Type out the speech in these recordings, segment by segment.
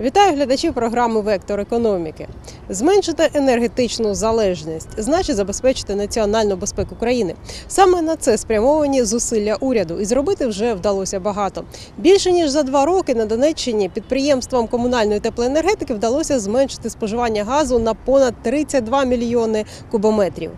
глядачі програми Вектор економіки. Зменшити енергетичну залежність значить забезпечити національну безпеку країни. Саме на це спрямовані зусилля уряду, і зробити вже вдалося багато. Більше ніж за два роки на Донеччині підприємствам комунальної теплоенергетики вдалося зменшити споживання газу на понад 32 мільйони кубометрів.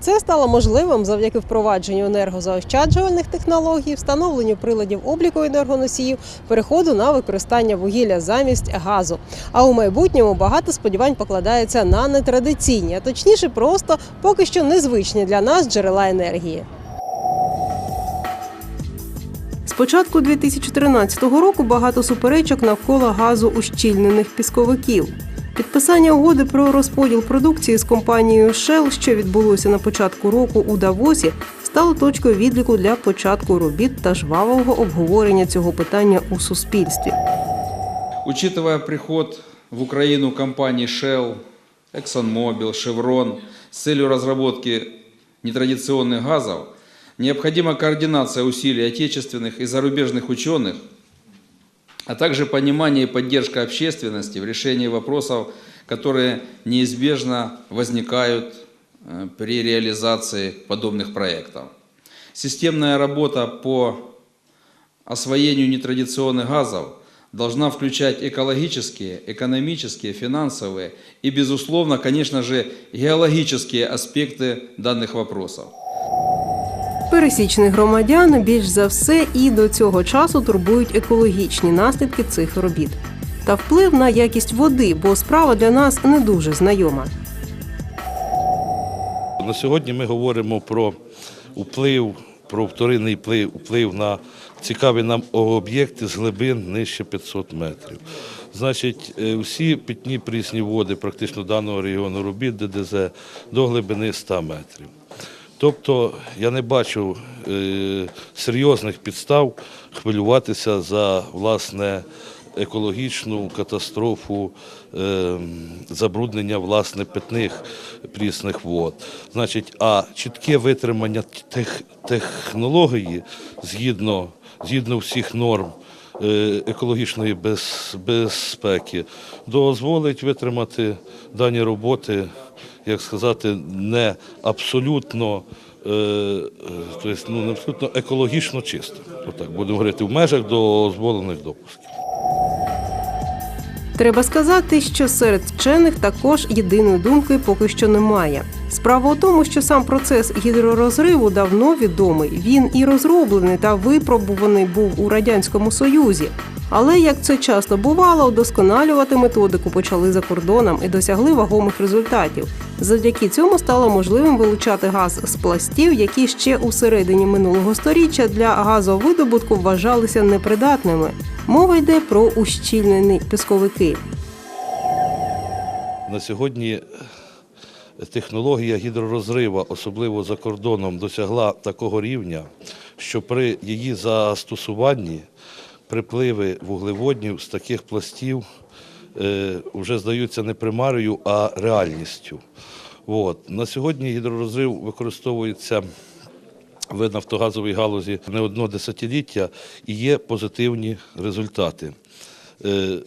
Це стало можливим завдяки впровадженню енергозаощаджувальних технологій, встановленню приладів обліку енергоносіїв, переходу на використання вугілля замість газу. А у майбутньому багато сподівань покладається на нетрадиційні, а точніше, просто поки що незвичні для нас джерела енергії. З початку 2013 року багато суперечок навколо газу ущільнених пісковиків. Підписання угоди про розподіл продукції з компанією Shell, що відбулося на початку року у Давосі, стало точкою відліку для початку робіт та жвавого обговорення цього питання у суспільстві. Учитывая приход в Украину компаний Shell, ExxonMobil, Chevron с целью разработки нетрадиционных газов, необходима координация усилий отечественных и зарубежных ученых, а также понимание и поддержка общественности в решении вопросов, которые неизбежно возникают э, при реализации подобных проектов. Системная работа по освоению нетрадиционных газов должна включать экологические, экономические, финансовые и, безусловно, конечно же, геологические аспекты данных вопросов. Пересічних громадян більш за все і до цього часу турбують екологічні наслідки цих робіт та вплив на якість води, бо справа для нас не дуже знайома. На сьогодні ми говоримо про вплив, про вторинний вплив, вплив на цікаві нам об'єкти з глибин нижче 500 метрів. Значить, е, всі питні прісні води практично даного регіону робіт ДДЗ до глибини 100 метрів. Тобто я не бачу е, серйозних підстав хвилюватися за власне екологічну катастрофу е, забруднення власне питних прісних вод. Значить, а чітке витримання тех, технології згідно, згідно всіх норм екологічної без, безпеки дозволить витримати дані роботи, як сказати, не абсолютно. е, е, Тобто, ну, не абсолютно екологічно чисто. Отак будемо говорити в межах дозволених допусків. Треба сказати, що серед вчених також єдиної думки поки що немає. Справа у тому, що сам процес гідророзриву давно відомий. Він і розроблений та випробуваний був у радянському союзі. Але як це часто бувало, удосконалювати методику почали за кордоном і досягли вагомих результатів. Завдяки цьому стало можливим вилучати газ з пластів, які ще у середині минулого століття для газовидобутку вважалися непридатними. Мова йде про ущільнені пісковики. На сьогодні технологія гідророзрива, особливо за кордоном, досягла такого рівня, що при її застосуванні припливи вуглеводнів з таких пластів е, вже здаються не примарою, а реальністю. От. На сьогодні гідророзрив використовується в нафтогазовій галузі не одно десятиліття і є позитивні результати. Е,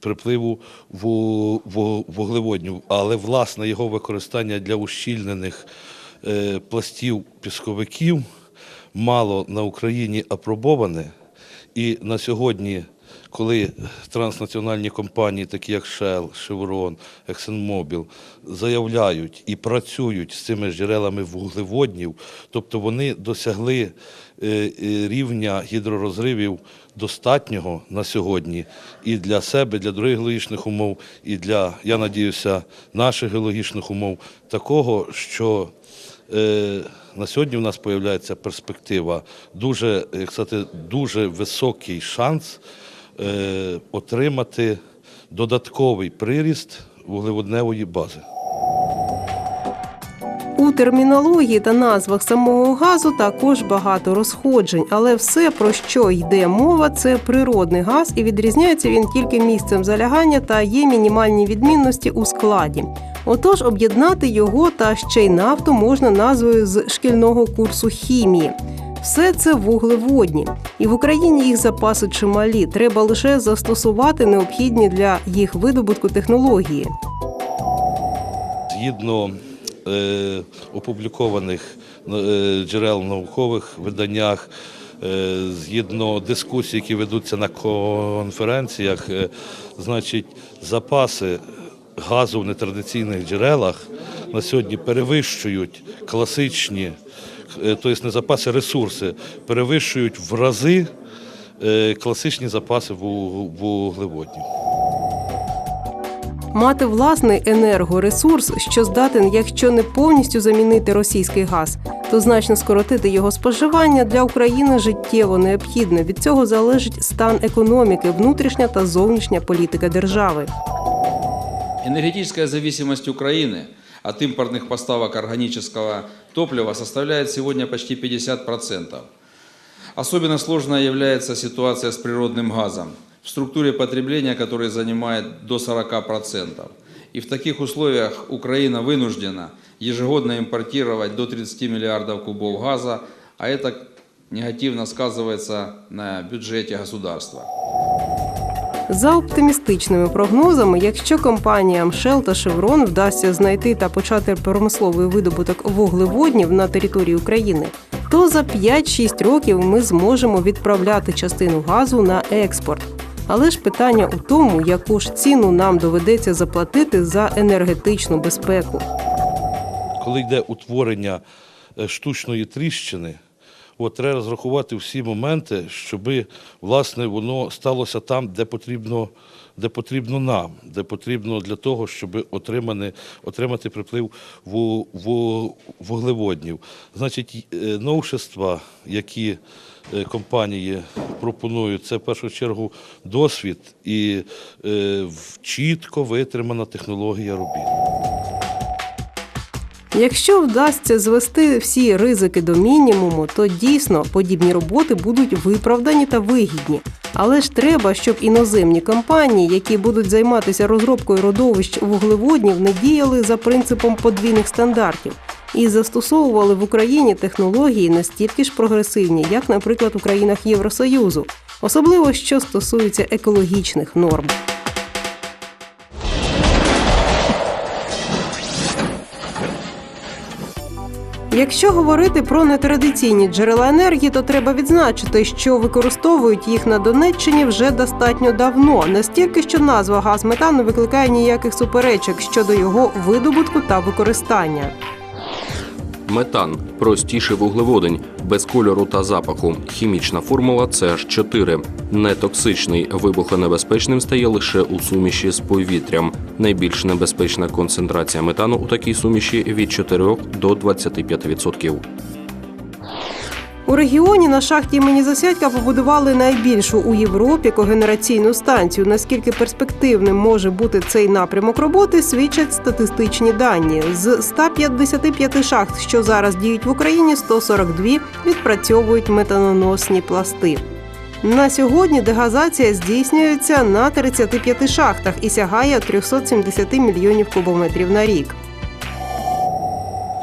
припливу ву- ву- вуглеводнів, але власне його використання для ущільнених е, пластів пісковиків мало на Україні апробоване. І на сьогодні, коли транснаціональні компанії, такі як Shell, Chevron, ExxonMobil, заявляють і працюють з цими джерелами вуглеводнів, тобто вони досягли е, е, рівня гідророзривів достатнього на сьогодні і для себе, для других геологічних умов, і для, я надіюся, наших геологічних умов, такого, що е, на сьогодні в нас з'являється перспектива, дуже, як сказати, дуже високий шанс отримати додатковий приріст вуглеводневої бази. У термінології та назвах самого газу також багато розходжень, але все, про що йде мова, це природний газ, і відрізняється він тільки місцем залягання та є мінімальні відмінності у складі. Отож, об'єднати його та ще й нафту можна назвою з шкільного курсу хімії. Все це вуглеводні, і в Україні їх запаси чималі. Треба лише застосувати необхідні для їх видобутку технології. Згідно е, опублікованих е, джерел в наукових виданнях, е, згідно дискусій, які ведуться на конференціях, е, значить, запаси газу в нетрадиційних джерелах на сьогодні перевищують класичні, тобто не запаси, ресурси, перевищують в рази е, класичні запаси вуг- вуглеводнів. Мати власний енергоресурс, що здатен, якщо не повністю замінити російський газ, то значно скоротити його споживання для України життєво необхідно. Від цього залежить стан економіки, внутрішня та зовнішня політика держави. Энергетическая зависимость Украины от импортных поставок органического топлива составляет сегодня почти 50%. Особенно сложной является ситуация с природным газом, в структуре потребления который занимает до 40%. И в таких условиях Украина вынуждена ежегодно импортировать до 30 миллиардов кубов газа, а это негативно сказывается на бюджете государства. За оптимістичними прогнозами, якщо компаніям Shell та Chevron вдасться знайти та почати промисловий видобуток вуглеводнів на території України, то за 5-6 років ми зможемо відправляти частину газу на експорт. Але ж питання у тому, яку ж ціну нам доведеться заплатити за енергетичну безпеку. коли йде утворення е, штучної тріщини, от треба розрахувати всі моменти, щоб власне воно сталося там, де потрібно, де потрібно нам, де потрібно для того, щоб отримати, отримати приплив ву- ву- вуглеводнів. Значить, е, новшества, які е, компанії пропонують, це в першу чергу досвід і е, чітко витримана технологія робіт. Якщо вдасться звести всі ризики до мінімуму, то дійсно подібні роботи будуть виправдані та вигідні. Але ж треба, щоб іноземні компанії, які будуть займатися розробкою родовищ вуглеводнів, не діяли за принципом подвійних стандартів і застосовували в Україні технології настільки ж прогресивні, як, наприклад, у країнах Євросоюзу, особливо що стосується екологічних норм. Якщо говорити про нетрадиційні джерела енергії, то треба відзначити, що використовують їх на Донеччині вже достатньо давно, настільки, що назва газ метану викликає ніяких суперечок щодо його видобутку та використання. Метан простіше вуглеводень, без кольору та запаху. Хімічна формула CH4. Нетоксичний, вибухонебезпечним стає лише у суміші з повітрям. Найбільш небезпечна концентрація метану у такій суміші від 4 до 25%. У регіоні на шахті імені Засядька побудували найбільшу у Європі когенераційну станцію. Наскільки перспективним може бути цей напрямок роботи, свідчать статистичні дані. З 155 шахт, що зараз діють в Україні, 142 відпрацьовують метаноносні пласти. На сьогодні дегазація здійснюється на 35 шахтах і сягає 370 мільйонів кубометрів на рік.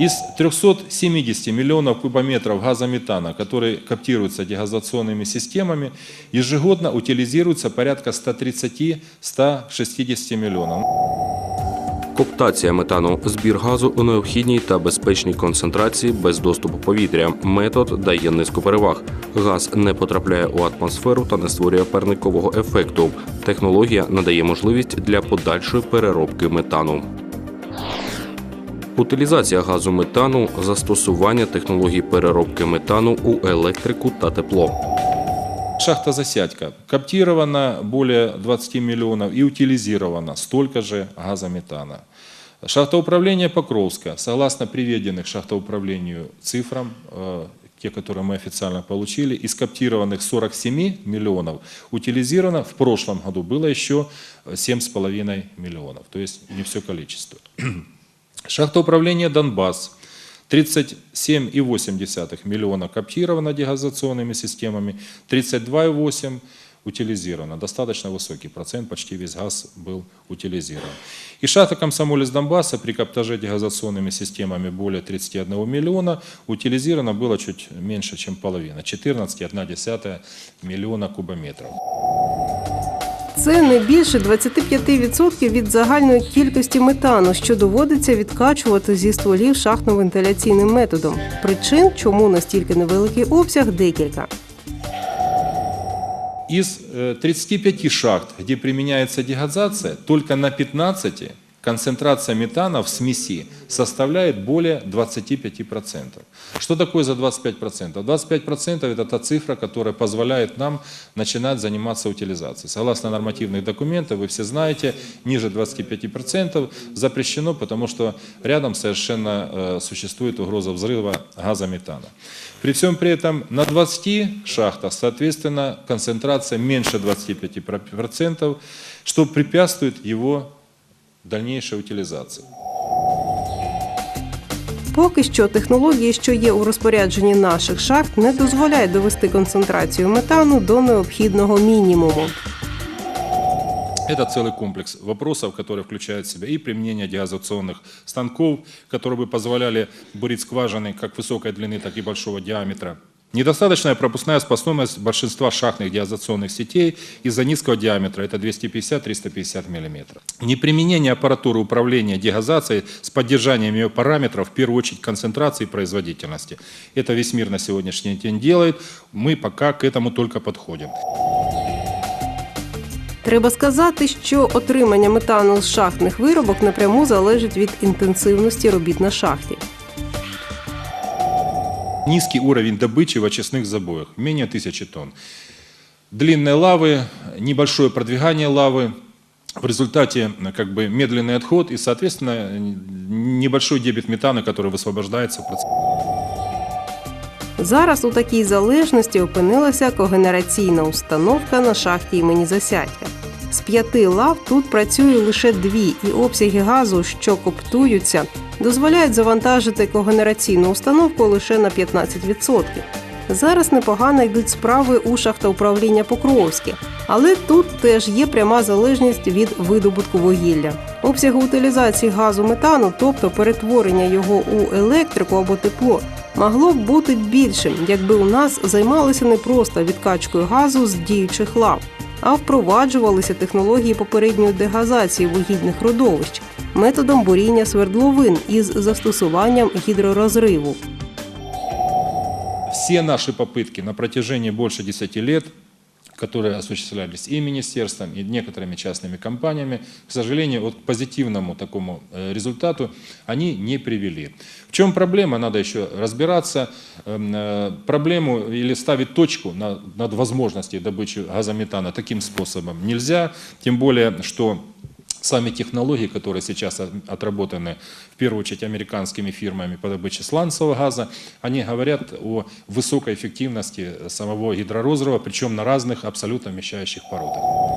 Из 370 миллионов кубометров газа метана, которые коптируются дегазационными системами, ежегодно утилизируется порядка 130-160 миллионов. Коптація метану збір газу у необхідній та безпечній концентрації без доступу повітря. Метод дає низку переваг. Газ не потрапляє у атмосферу та не створює парникового ефекту. Технологія надає можливість для подальшої переробки метану Утилізація газу метану, застосування технологій переробки метану у електрику та тепло. Шахта Засядька коптирована более 20 миллионов и утилизировано столько же газа метана. Шахта управления Покровска, согласно приведенных шахтоуправлению цифрам, э, те, которые мы официально получили, из коптированных 47 миллионов утилизировано в прошлом году было еще 7,5 миллионов, то есть не все количество. Шахта управления Донбасс 37,8 миллиона коптировано дегазационными системами, 32,8 утилизировано. Достаточно высокий процент, почти весь газ был утилизирован. И шахта Комсомолец Донбасса при каптаже дегазационными системами более 31 миллиона утилизировано было чуть меньше, чем половина, 14,1 миллиона кубометров. Це не більше 25% від загальної кількості метану, що доводиться відкачувати зі стволів шахтно-вентиляційним методом. Причин, чому настільки невеликий обсяг, декілька. Э, 35 шахт, где применяется дегазация, только на 15 концентрация метана в смеси составляет более 25%. Что такое за 25%? 25% это та цифра, которая позволяет нам начинать заниматься утилизацией. Согласно нормативных документов, вы все знаете, ниже 25% запрещено, потому что рядом совершенно э, существует угроза взрыва газа метана. При всем при этом на 20 шахтах, соответственно, концентрация меньше 25%, что препятствует его дальнейшей утилизации. Поки що технології, що є у розпорядженні наших шахт, не дозволяють довести концентрацію метану до необхідного мінімуму. Это целый комплекс вопросов, которые включают в себя и применение дегазационных станков, которые бы позволяли бурить скважины как высокой длины, так и большого диаметра. Недостаточная пропускная способность большинства шахтных дегазационных сетей из-за низкого диаметра, это 250-350 мм. Неприменение аппаратуры управления дегазацией с поддержанием ее параметров, в первую очередь концентрации и производительности. Это весь мир на сегодняшний день делает, мы пока к этому только подходим. Треба сказати, що отримання метану з шахтних виробок напряму залежить від інтенсивності робіт на шахті. Низкий уровень добычи в очистных забоях, менее тысячи тонн. Длинные лавы, небольшое продвигание лавы, в результате э, как бы медленный отход и, соответственно, н- небольшой дебит метана, который высвобождается в процессе. Зараз у такій залежності опинилася когенераційна установка на шахті імені Засядька. З п'яти лав тут працює лише дві, і обсяги газу, що коптуються, дозволяють завантажити когенераційну установку лише на 15%. Зараз непогано йдуть справи у шахтоуправління Покровське, але тут теж є пряма залежність від видобутку вугілля. Обсяги утилізації газу метану, тобто перетворення його у електрику або тепло, могло б бути більшим, якби у нас займалися не просто відкачкою газу з діючих лав, а впроваджувалися технології попередньої дегазації вугільних родовищ методом буріння свердловин із застосуванням гідророзриву. Все наши попытки на протяжении больше 10 лет, которые осуществлялись и министерством, и некоторыми частными компаниями, к сожалению, вот к позитивному такому э, результату они не привели. В чем проблема? Надо еще разбираться. Эм, э, Проблему или ставить точку на- над возможностью добычи газометана таким способом нельзя, тем более, что Сами технологии, которые сейчас от- отработаны, в первую очередь, американскими фирмами по добыче сланцевого газа, они говорят о высокой эффективности самого гидророзрыва, причем на разных абсолютно вмещающих породах.